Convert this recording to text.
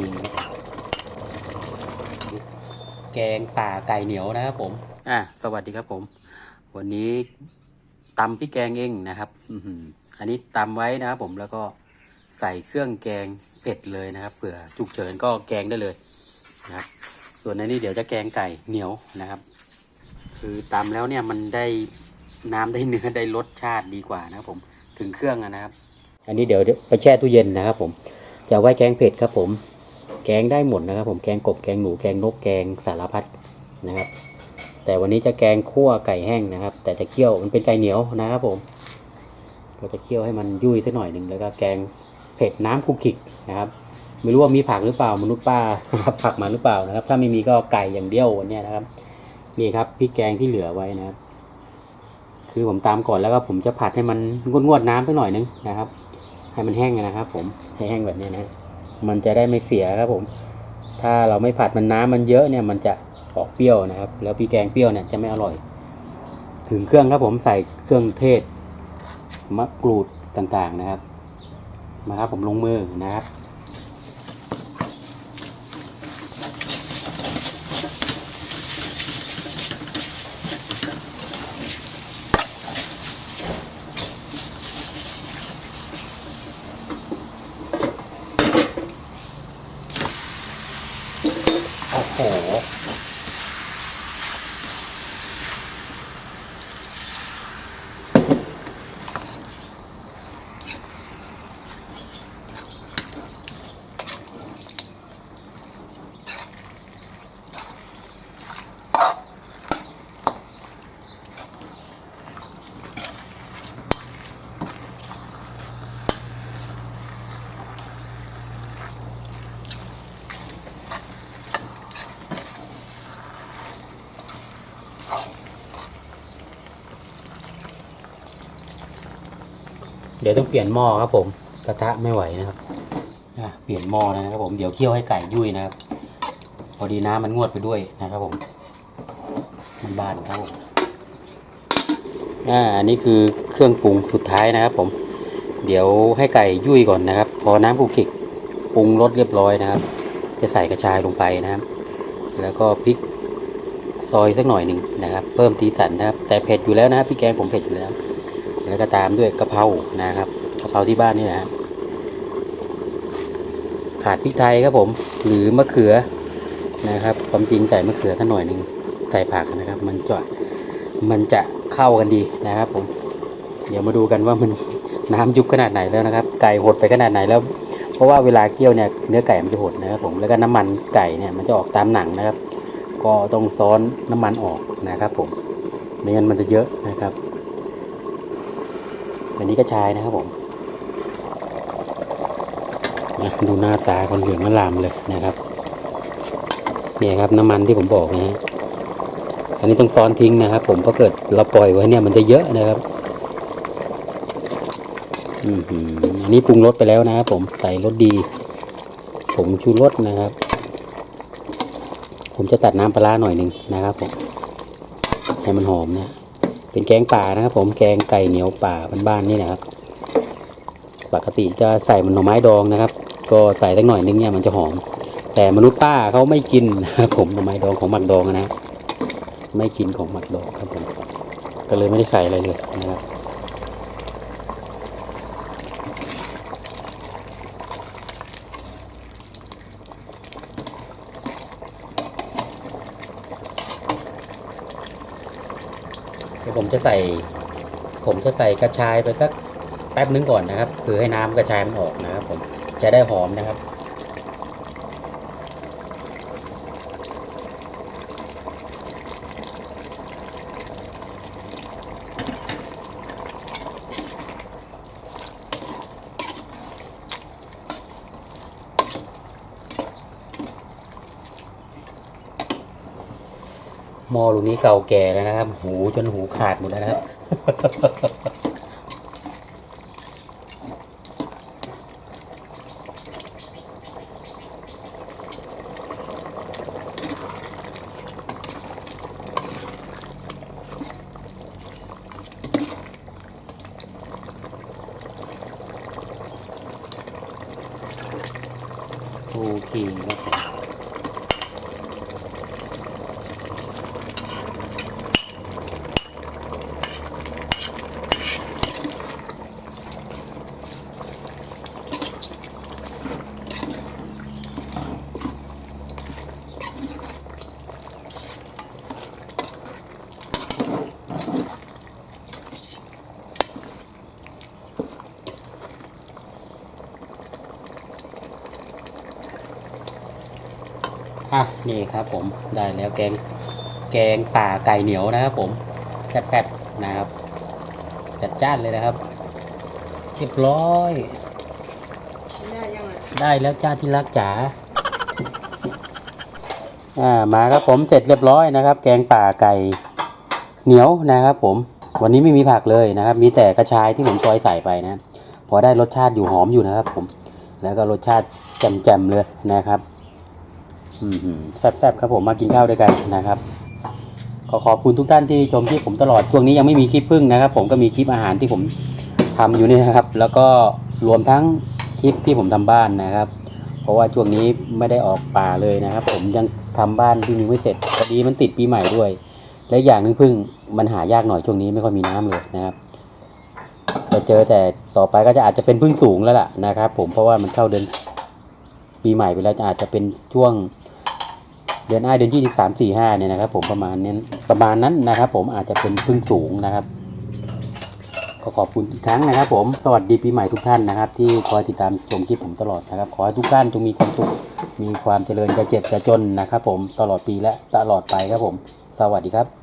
นี่แกงป่าไก่เหนียวนะครับผม อะสวัสดีครับผม วันนี้ตำพริกแกงเองนะครับอื้อหืออันนี้ตำไว้นะครับผมแล้วก็ใส่เครื่องแกงเผ็ดเลยนะครับเผื่อฉุกเฉินก็แกงได้เลยนะครับ ส่วนในนี้เดี๋ยวจะแกงไก่เหนียวนะครับ คือตำแล้วเนี่ยมันได้น้ำได้เนื้อได้รสชาติดีกว่านะครับผมถึงเครื่องอะนะครับ อันนี้เดี๋ยวไปแช่ตู้เย็นนะครับผมจะเอาไว้แกงเผ็ดครับผม แกงได้หมดนะครับ ผมแกงกบแกงหนูแกงนกแกงสารพัดนะครับ แต่วันนี้จะแกงคั่วไก่แห้งนะครับ แต่จะเคี่ยวมันเป็นไก่เหนียวนะครับผมก็จะเคี่ยวให้มันยุ่ยสักหน่อยหนึ่งแล้วก็แกงเผ็ดน้ำคุกขิกนะครับ ไม่รู้ว่ามีผักหรือเปล่ามนุษย์ป้าผักมาหรือเปล่านะครับ ถ้าไม่มีก็ไก่อย่างเดียววันนี้นะครับนี่ครับพริกแกงที่เหลือไว้นะครับ คือผมตามก่อนแล้วก็ผมจะผัดให้มันงวดๆน้ำสักหน่อยนึงนะครับ ให้มันแห้งนะครับ ผมให้แห้งแบบนี้นะ มันจะได้ไม่เสียครับผม ถ้าเราไม่ผัดมันน้ำมันเยอะเนี่ยมันจะออกเปรี้ยวนะครับ แล้วพริกแกงเปรี้ยวเนี่ยจะไม่อร่อย ถึงเครื่องครับผมใส่เครื่องเทศมะกรูดต่างๆนะครับ มาครับผมลงมือนะครับ โอ้ เดี๋ยวต้องเปลี่ยนหม้อครับผมกระทะไม่ไหวนะครับเปลี่ยนหม้อแล้วนะครับผมเดี๋ยวเคี่ยวให้ไก่ยุ่ยนะครับ พอดีน้ำมันงวดไปด้วยนะครับผมมันบานครับผมอ่าอันนี้คือเครื่องปรุงสุดท้ายนะครับ ผม เดี๋ยวให้ไก่ยุ่ยก่อนนะครับ พอน้ำกุกขิกปรุงรสเรียบร้อยนะครับ จะใส่กระชายลงไปนะครับ แล้วก็พริกซอยสักหน่อยหนึ่งนะครับ เพิ่มสีสันนะครับ แต่เผ็ดอยู่แล้วนะครับพี่แกงผมเผ็ดอยู่แล้ว แล้วก็ตามด้วยกะเพรานะครับกะเพราที่บ้านนี่นะขาดพริกไทยครับผม หรือมะเขือนะครับความจริงใส่มะเขือท่านหน่อยหนึ่งใส่ผักนะครับ มันจะมันจะเข้ากันดีนะครับผม เดี๋ยวมาดูกันว่ามันน้ำยุบขนาดไหนแล้วนะครับ ไก่หดไปขนาดไหนแล้ว เพราะว่าเวลาเคี่ยวเนี่ยเนื้อไก่มันจะหดนะครับผมแล้วก็น้ำมันไก่เนี่ยมันจะออกตามหนังนะครับ ก็ต้องซ้อนน้ำมันออกนะครับ ผมไม่งั้นมันจะเยอะนะครับ อันนี้ก็ชายนะครับผมนะดูหน้าตาคนเหลืองอลามเลยนะครับเนี่ยครับน้ำมันที่ผมบอกนะฮะอันนี้ต้องซ้อนทิ้งนะครับ ผมเพราะเกิดเราปล่อยไว้เนี่ยมันจะเยอะนะครับอันนี้ปรุงรสไปแล้วนะครับผมใส่รสดีผมชูรสนะครับ ผมจะตัดน้ำปลาร้าหน่อยหนึ่งนะครับผมให้มันหอมนะ เป็นแกงป่านะครับ ผมแกงไก่เหนียวป่าบ้านๆนี่นะครับ ปกติจะใส่มันหน่อไม้ดองนะครับ ก็ใส่สักหน่อยนึงเนี่ยมันจะหอม แต่มนุษย์ป้าเขาไม่กินนะครับผมหน่อไม้ดองของหมักดองนะไม่กินของหมักดองครับผมก็เลยไม่ได้ใส่อะไรเลยนะครับ ดี๋ยวผมจะใส่ ผมจะใส่กระชายไปสักแป๊บนึงก่อนนะครับ คือให้น้ำกระชายมันออกนะครับ ผมจะได้หอมนะครับ หม้อลูกนี้เก่าแก่แล้วนะครับ หูจนหูขาดหมดแล้วนะครับโอเคครับ อะนี่ครับผมได้แล้วแกงแกงป่าไก่เหนียวนะครับผมแซ่บๆนะครับ จัดจ้านเลยนะครับเรียบร้อย ได้ยังไงได้แล้วจ้าที่รักจ๋าอ่ามาครับผมเสร็จเรียบร้อยนะครับ แกงป่าไก่เหนียวนะครับ ผม วันนี้ไม่มีผักเลยนะครับ มีแต่กระชายที่ผมซอยใส่ไปนะพอได้รสชาติอยู่หอมอยู่นะครับ ผม แล้วก็รสชาติแจ่มๆเลยนะครับอืมๆ แซ่บๆครับผมมากินข้าวด้วยกันนะครับ ขอขอบคุณทุกท่านที่ชมที่ผมตลอดช่วงนี้ยังไม่มีคลิปพึ่งนะครับ ผมก็มีคลิปอาหารที่ผมทำอยู่นี่นะครับ แล้วก็รวมทั้งคลิปที่ผมทำบ้านนะครับ เพราะว่าช่วงนี้ไม่ได้ออกป่าเลยนะครับ ผมยังทำบ้านที่ยังไม่เสร็จพอดีมันติดปีใหม่ด้วย และอย่างนึงพึ่งมันหายากหน่อยช่วงนี้ไม่ค่อยมีน้ำเลยนะครับจะเจอแต่ต่อไปก็จะอาจจะเป็นพึ่งสูงแล้วล่ะนะครับ ผมเพราะว่ามันเข้าเดือนปีใหม่ไปแล้วจะอาจจะเป็นช่วง เดือนอ้ายเดือนยี่สิบสามสี่ห้าเนี่ยนะครับ ผมประมาณนี้ประมาณนั้นนะครับ ผมอาจจะเป็นพึ่งสูงนะครับก็ขอบคุณอีกครั้งนะครับ ผมสวัสดีปีใหม่ทุกท่านนะครับ ที่คอยติดตามชมคลิปผมตลอดนะครับ ขอให้ทุกท่านจงมีความสุขมีความเจริญจะเจ็บจะจนนะครับ ผมตลอดปีและตลอดไปครับผม สวัสดีครับ